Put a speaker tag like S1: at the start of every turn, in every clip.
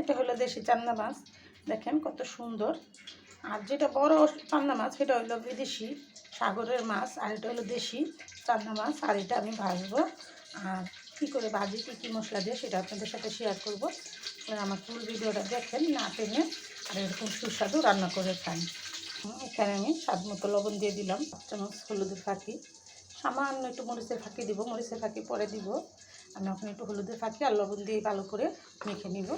S1: এটা হলো দেশি চান্দা মাছ। দেখেন কত সুন্দর। আর যেটা বড় চান্দা মাছ, সেটা হলো বিদেশি সাগরের মাছ, আর এটা হলো দেশি চান্দা মাছ, আর এটা আমি ভাজবো। আর কী করে ভাজি, কী কী মশলা দিয়ে, সেটা আপনাদের সাথে শেয়ার করব। আমার ফুল ভিডিওটা দেখেন, না টেনে, আর এরকম সুস্বাদু রান্না করে খান। এখানে আমি স্বাদ মতো লবণ দিয়ে দিলাম চামচ হলুদের ফাঁকি। সামান্য একটু মরিচের ফাঁকি দিব, মরিচের ফাঁকি পরে দিব। আমি এখন একটু হলুদের ফাঁকি আর লবণ দিয়ে ভালো করে মেখে নিব।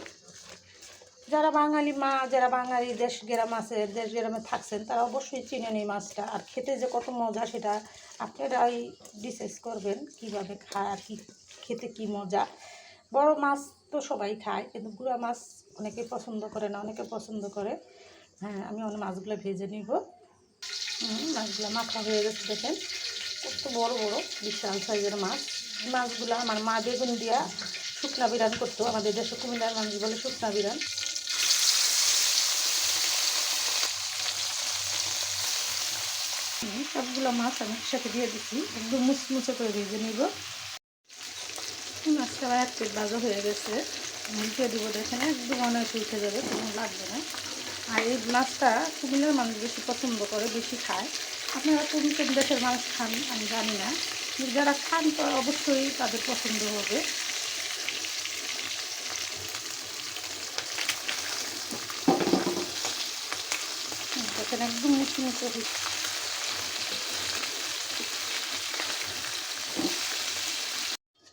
S1: যারা বাঙালি মা, যারা বাঙালি দেশ গ্রাম আছে, দেশ গ্রামে থাকছেন, তারা অবশ্যই চিনে নেই মাছটা। আর খেতে যে কত মজা সেটা আপনারাই ডিসাইড করবেন কীভাবে খায় আর কি, খেতে কি মজা। বড় মাছ তো সবাই খায়, কিন্তু গুঁড়া মাছ অনেকে পছন্দ করে না, অনেকে পছন্দ করে। হ্যাঁ আমি অনেক মাছগুলো ভেজে নিব। মাছগুলো মাখা হয়ে গেছে, দেখেন। কত বড় বড়, বিশাল সাইজের মাছ। এই মাছগুলো আমার মা বেগুন দিয়া শুকনা বিরান করতো, আমাদের দেশে কুমিল্লার মানুষ বলে শুকনা বিরান। সবগুলো মাছ আমি একসাথে দিয়ে দিচ্ছি। একদম মুচমুচে করে ভেজে নিব। মাছটা এক প্লেট ভাজা হয়ে গেছে। উল্টে দিব দেখেন, একদম অনেক উঠে যাবে, কোনো লাগবে না। আর এই মাছটা কুমিল্লার মানুষ বেশি পছন্দ করে, বেশি খায়। আপনারা কোন দেশের মানুষ খান, আমি জানি না। যারা খান তো অবশ্যই তাদের পছন্দ হবে। একদম মুচি মুচি হয়েছে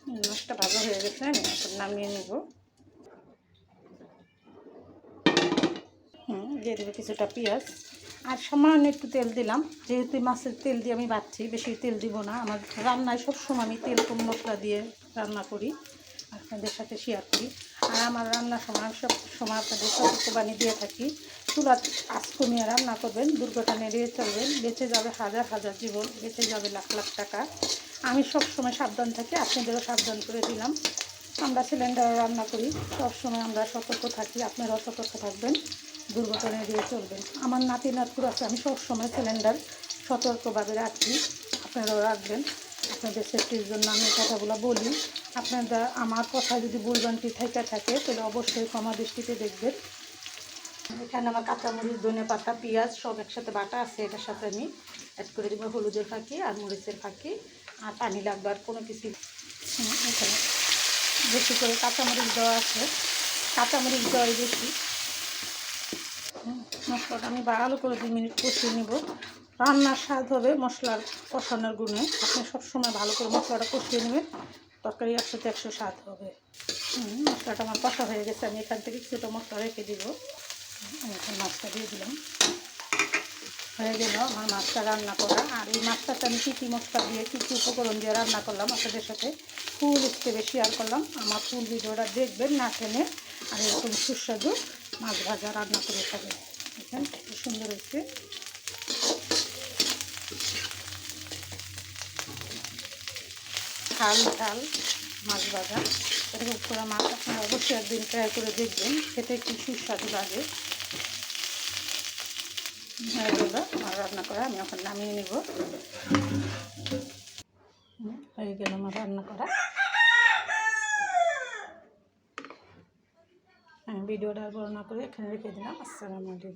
S1: হুম, মাছটা ভাজা হয়ে গেছে, আমি এখন নামিয়ে নেব। হুম, দিয়ে দেবো কিছুটা পেঁয়াজ। আর সামান্য একটু তেল দিলাম। যেহেতু মাছের তেল দিয়ে আমি বাচ্ছি বেশি তেল দিব না। আমার রান্নায় সবসময় আমি তেল কম মশলা দিয়ে রান্না করি, আপনাদের সাথে শেয়ার করি। আর আমার রান্নার সময় সব সময় আপনাদের সতর্কবাণী দিয়ে থাকি, চুলা আজ কমিয়ে রান্না করবেন দুর্ঘটনা এড়িয়ে চলবেন, বেঁচে যাবে হাজার হাজার জীবন, বেঁচে যাবে লাখ লাখ টাকা। আমি সব সময় সাবধান থাকি, আপনাদেরও সাবধান করে দিলাম। আমরা সিলিন্ডারে রান্না করি, সব সময় আমরা সতর্ক থাকি, আপনারাও সতর্ক থাকবেন, দুর্ঘটনা এড়িয়ে চলবেন। আমার নাতি নাতকুর আছে, আমি সব সময় সিলিন্ডার সতর্কভাবে রাখি, আপনারাও রাখবেন। আপনাদের সেফটির জন্য আমি কথাগুলো বলি। আপনারা আমার কথা যদি ভুলবান্তি থেকে থাকে, তাহলে অবশ্যই ক্ষমা দৃষ্টিতে দেখবেন। এখানে আমার কাঁচামরিচ, ধনে পাতা, পেঁয়াজ সব একসাথে বাটা আছে, এটার সাথে আমি অ্যাড করে দেবো, হলুদের ফাঁকি আর মরিচের ফাঁকি। আর পানি লাগবে আর কোনো কিছু এখানে বেশি করে কাঁচামরিচ দেওয়া আছে। কাঁচামরিচ দেওয়াই বেশি। মশলাটা আমি ভালো করে দুই মিনিট কষিয়ে নিব। রান্নার স্বাদ হবে মশলার কষানোর গুণে। আপনি সবসময় ভালো করে মশলাটা কষিয়ে নেবেন। তরকারি একশোতে একশো স্বাদ হবে। মশলাটা আমার কষা হয়ে গেছে। আমি এখান থেকে কিছুটা মশলা রেখে দিব। মাছটা দিয়ে দিলাম। হয়ে গেল আমার মাছটা রান্না করা। আর এই মাছটাতে আমি কী কী মশলা দিয়ে, কী কী উপকরণ দিয়ে রান্না করলাম আপনাদের সাথে ফুল স্টেপে শেয়ার করলাম। আমার ফুল ভিডিওটা দেখবেন, না টেনে। আর এরকম সুস্বাদু মাছ ভাজা রান্না করে খাবেন। দেখেন কত সুন্দর হয়েছে। ঝাল ঝাল মাছ ভাজা। এরকম করে মাছ আপনারা অবশ্যই একদিন ট্রাই করে দেখবেন। খেতে একটু সুস্বাদু লাগে। হয়ে গেল আমার রান্না করা, আমি এখন নামিয়ে নেব। হয়ে গেল আমার রান্না করা। আমি ভিডিওটা আর বড় না করে এখানে রেখে দিলাম। আসসালামু আলাইকুম।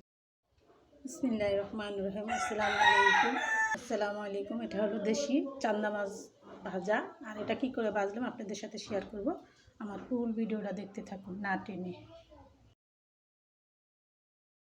S1: বিসমিল্লাহ রহমান রহিম। আসসালামু আলাইকুম। আসসালামু আলাইকুম। এটা হলো দেশি চান্দা মাছ ভাজা। আর এটা কি করে ভাজলাম আপনাদের সাথে শেয়ার করব। আমার ফুল ভিডিওটা দেখতে থাকুন না টেনে।